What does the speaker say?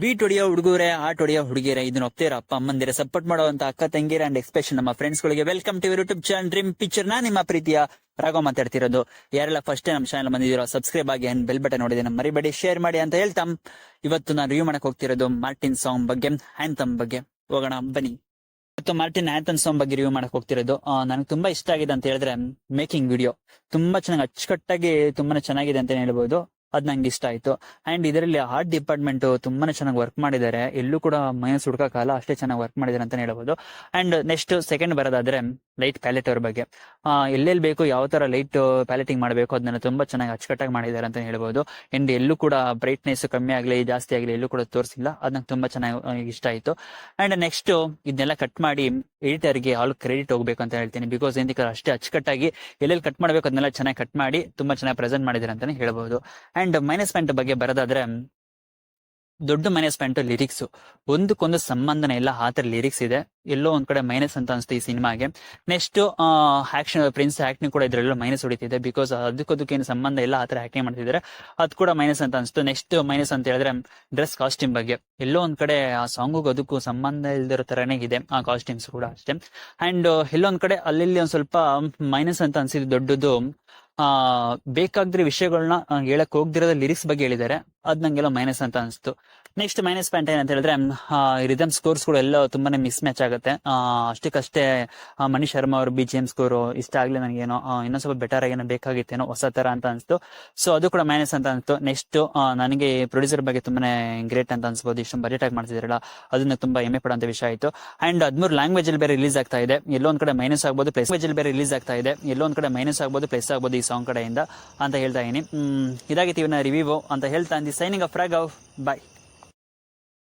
Beet ಹೊಡಿಯೋ ಹುಡುಗರೆ ಆಟ ಹೊಡಿಯೋ ಹುಡುಗಿಯರೆ, ಇದನ್ನ ಒಪ್ತೀರ ಅಪ್ಪ, ಅಮ್ಮಂದಿರ, ಸಪೋರ್ಟ್ ಮಾಡುವಂತ ಅಕ್ಕ ತಂಗಿರ ಅಂಡ್ ಎಕ್ಸ್ಪೆಷನ್ ನಮ್ಮ ಫ್ರೆಂಡ್ಸ್ ಗಳಿಗೆ welcome to YouTube channel dream picture ನಾ ನಿಮ್ಮ ಪ್ರೀತಿಯ ರಾಘವ ಮಾತಾಡ್ತಿರೋದು. ಯಾರೆಲ್ಲ ಫಸ್ಟ್ ನಮ್ಮ ಚಾನಲ್ ಬಂದಿದ್ದೀರೋ ಸಬ್ಸ್ಕ್ರೈಬ್ ಆಗಿ ಅಂಡ್ ಬೆಲ್ ಬಟನ್ ನೋಡಿದೆ ನಮ್ಮ ಮರಿಬೇಡಿ ಶೇರ್ ಮಾಡಿ ಅಂತ ಹೇಳ್ತಾ ಇವತ್ತು ನಾನು ರಿವ್ಯೂ ಮಾಡಕ್ ಹೋಗ್ತಿರೋದು ಮಾರ್ಟಿನ್ ಸಾಂಗ್ ಬಗ್ಗೆ ಹ್ಯಾಂತಮ್ ಬಗ್ಗೆ. ಹೋಗೋಣ, ಬನ್ನಿ. ಇವತ್ತು ಮಾರ್ಟಿನ್ ಆಂಥನ್ ಸಾಂಗ್ ಬಗ್ಗೆ ರಿವ್ಯೂ ಮಾಡಕ್ ಹೋಗ್ತಿರೋದು. ನನಗೆ ತುಂಬಾ ಇಷ್ಟ ಆಗಿದೆ ಅಂತ ಹೇಳಿದ್ರೆ ಮೇಕಿಂಗ್ ವಿಡಿಯೋ ತುಂಬಾ ಚೆನ್ನಾಗಿ ಅಚ್ಚುಕಟ್ಟಾಗಿ, ತುಂಬಾನೇ ಚೆನ್ನಾಗಿದೆ ಅಂತ ಹೇಳ್ಬೋದು. ಅದ್ ನಂಗೆ ಇಷ್ಟ ಆಯ್ತು. ಅಂಡ್ ಇದರಲ್ಲಿ ಆರ್ಟ್ ಡಿಪಾರ್ಟ್ಮೆಂಟ್ ತುಂಬಾನೇ ಚೆನ್ನಾಗಿ ವರ್ಕ್ ಮಾಡಿದ್ದಾರೆ ಎಲ್ಲೂ ಕೂಡ ಮೈನಸ್ ಕಾಲ ಅಷ್ಟೇ ಚೆನ್ನಾಗಿ ವರ್ಕ್ ಮಾಡಿದ್ದಾರೆ ಅಂತ ಹೇಳ್ಬೋದು. ಅಂಡ್ ನೆಕ್ಸ್ಟ್ ಸೆಕೆಂಡ್ ಬರೋದಾದ್ರೆ ಲೈಟ್ ಪ್ಯಾಲೆಟ್ ಅವ್ರ ಬಗ್ಗೆ. ಎಲ್ಲೆಲ್ಲಿ ಬೇಕು ಯಾವ ತರ ಲೈಟ್ ಪ್ಯಾಲೆಟಿಂಗ್ ಮಾಡಬೇಕು ಅದನ್ನ ತುಂಬಾ ಚೆನ್ನಾಗಿ ಅಚ್ಚುಕಟ್ಟಾಗಿ ಮಾಡಿದ್ದಾರೆ ಅಂತ ಹೇಳ್ಬೋದು. ಅಂಡ್ ಎಲ್ಲೂ ಕೂಡ ಬ್ರೈಟ್ನೆಸ್ ಕಮ್ಮಿ ಆಗಲಿ, ಜಾಸ್ತಿ ಆಗಲಿ ಎಲ್ಲೂ ಕೂಡ ತೋರಿಸಿಲ್ಲ. ಅದ್ ನಂಗೆ ತುಂಬಾ ಚೆನ್ನಾಗಿ ಇಷ್ಟ ಆಯ್ತು. ಅಂಡ್ ನೆಕ್ಸ್ಟ್ ಇದನ್ನೆಲ್ಲ ಕಟ್ ಮಾಡಿ ಎಡಿಟರ್ಗೆ ಆಲ್ ಕ್ರೆಡಿಟ್ ಹೋಗ್ಬೇಕು ಅಂತ ಹೇಳ್ತೀನಿ. ಬಿಕಾಸ್ ಏನಕ್ಕೆ ಅಷ್ಟೇ ಅಚ್ಚುಕಟ್ಟಾಗಿ ಎಲ್ಲೆಲ್ಲಿ ಕಟ್ ಮಾಡಬೇಕು ಅದನ್ನೆಲ್ಲ ಚೆನ್ನಾಗಿ ಕಟ್ ಮಾಡಿ ತುಂಬಾ ಚೆನ್ನಾಗಿ ಪ್ರೆಸೆಂಟ್ ಮಾಡಿದ್ದಾರೆ ಅಂತಾನೆ ಹೇಳ್ಬೋದು. ಅಂಡ್ ಮೈನಸ್ ಪಾಯಿಂಟ್ ಬಗ್ಗೆ ಬರೋದಾದ್ರೆ, ದೊಡ್ಡ ಮೈನಸ್ ಪಾಯಿಂಟ್ ಲಿರಿಕ್ಸ್ ಒಂದಕ್ಕೊಂದು ಸಂಬಂಧನೇ ಇಲ್ಲ, ಆ ತರ ಲಿರಿಕ್ಸ್ ಇದೆ. ಎಲ್ಲೋ ಒಂದ್ ಕಡೆ ಮೈನಸ್ ಅಂತ ಅನ್ಸುತ್ತೆ ಈ ಸಿನಿಮಾಗೆ. ನೆಕ್ಸ್ಟ್ ಆಕ್ಷನ್ ಪ್ರಿನ್ಸ್ ಆಕ್ಟಿಂಗ್ ಕೂಡ ಇದ್ರಲ್ಲೂ ಮೈನಸ್ ಹೊಡಿತಿದೆ ಬಿಕಾಸ್ ಅದಕ್ಕದಕ್ಕೇನು ಸಂಬಂಧ ಇಲ್ಲ ಆತರ ತರ ಆಕ್ಟಿಂಗ್ ಮಾಡ್ತಿದ್ದಾರೆ ಅದು ಕೂಡ ಮೈನಸ್ ಅಂತ ಅನ್ಸುತ್ತೆ. ನೆಕ್ಸ್ಟ್ ಮೈನಸ್ ಅಂತ ಹೇಳಿದ್ರೆ ಡ್ರೆಸ್ ಕಾಸ್ಟ್ಯೂಮ್ ಬಗ್ಗೆ. ಎಲ್ಲೋ ಒಂದ್ ಕಡೆ ಆ ಸಾಂಗು ಅದಕ್ಕೂ ಸಂಬಂಧ ಇಲ್ದಿರೋ ತರನೇ ಇದೆ ಆ ಕಾಸ್ಟ್ಯೂಮ್ಸ್ ಕೂಡ ಅಷ್ಟೇ. ಅಂಡ್ ಎಲ್ಲೊಂದ್ ಕಡೆ ಅಲ್ಲಿ ಒಂದ್ ಸ್ವಲ್ಪ ಮೈನಸ್ ಅಂತ ಅನ್ಸಿದ್ದು ದೊಡ್ಡದು, ಆ, ಬೇಕಾಗ್ದಿರೋ ವಿಷಯಗಳನ್ನ ಹೇಳಕ್ ಹೋಗ್ದಿರೋದ ಲಿರಿಕ್ಸ್ ಬಗ್ಗೆ ಹೇಳಿದ್ದಾರೆ. ಅದ್ ನಂಗೆಲ್ಲ ಮೈನಸ್ ಅಂತ ಅನ್ಸ್ತು. ನೆಕ್ಸ್ಟ್ ಮೈನಸ್ ಪಾಯಿಂಟ್ ಏನಂತ ಹೇಳಿದ್ರೆ ರಿದಮ್ ಸ್ಕೋರ್ಸ್ ಕೂಡ ಎಲ್ಲ ತುಂಬಾನೇ ಮಿಸ್ ಮ್ಯಾಚ್ ಆಗುತ್ತೆ ಅಷ್ಟಕ್ಕಷ್ಟೇ ಮನೀಶ್ ಶರ್ಮಾ ಅವ್ರ ಬಿ ಜಿ ಎಂ ಸ್ಕೋರ್ ಇಷ್ಟ ಆಗ್ಲಿ ನನಗೇನೋ ಇನ್ನೊಂದ್ ಸ್ವಲ್ಪ ಬೆಟರ್ ಏನೋ ಬೇಕಾಗಿತ್ತೇನೋ, ಹೊಸ ತರ ಅಂತ ಅನ್ಸ್ತು. ಸೊ ಅದು ಕೂಡ ಮೈನಸ್ ಅಂತ ಅನ್ಸ್ತು. ನೆಕ್ಸ್ಟ್ ನನಗೆ ಪ್ರೊಡ್ಯೂಸರ್ ಬಗ್ಗೆ ತುಂಬಾನೇ ಗ್ರೇಟ್ ಅಂತ ಅನ್ಸ್ಬೋದು. ಇಷ್ಟೊಂದು ಬಜೆಟ್ ಆಗಿ ಮಾಡ್ತಿದ್ರಲ್ಲ ಅದನ್ನ ತುಂಬಾ ಹೆಮ್ಮೆ ಪಡುವಂತ ವಿಷಯ ಆಯ್ತು. ಅಂಡ್ ಹದ್ಮೂರು ಲ್ಯಾಂಗ್ವೇಜ್ ಅಲ್ಲಿ ಬೇರೆ ರಿಲೀಸ್ ಆಗ್ತಾ ಇದೆ. ಎಲ್ಲೊಂದ್ ಕಡೆ ಮೈನಸ್ ಆಗ್ಬೋದು ಪ್ಲಸ್ ಅಲ್ಲಿ ಬೇರೆ ರಿಲೀಸ್ ಆಗ್ತಾ ಇದೆ. ಎಲ್ಲೊಂದ್ ಕಡೆ ಮೈನಸ್ ಆಗ್ಬೋದು ಪ್ಲಸ್ ಆಗ್ಬೋದು ಈ ಸಾಂಗ್ ಕಡೆಯಿಂದ ಅಂತ ಹೇಳ್ತಾ ಇದೀನಿ. ಇದಾಗಿತ್ತು ಇವನ್ನ ರಿವ್ಯೂ ಅಂತ ಹೇಳ್ತಾ ಸೈನಿಂಗ್ ಆಫ್ ಫ್ರಾಗ್ ಬಾಯ್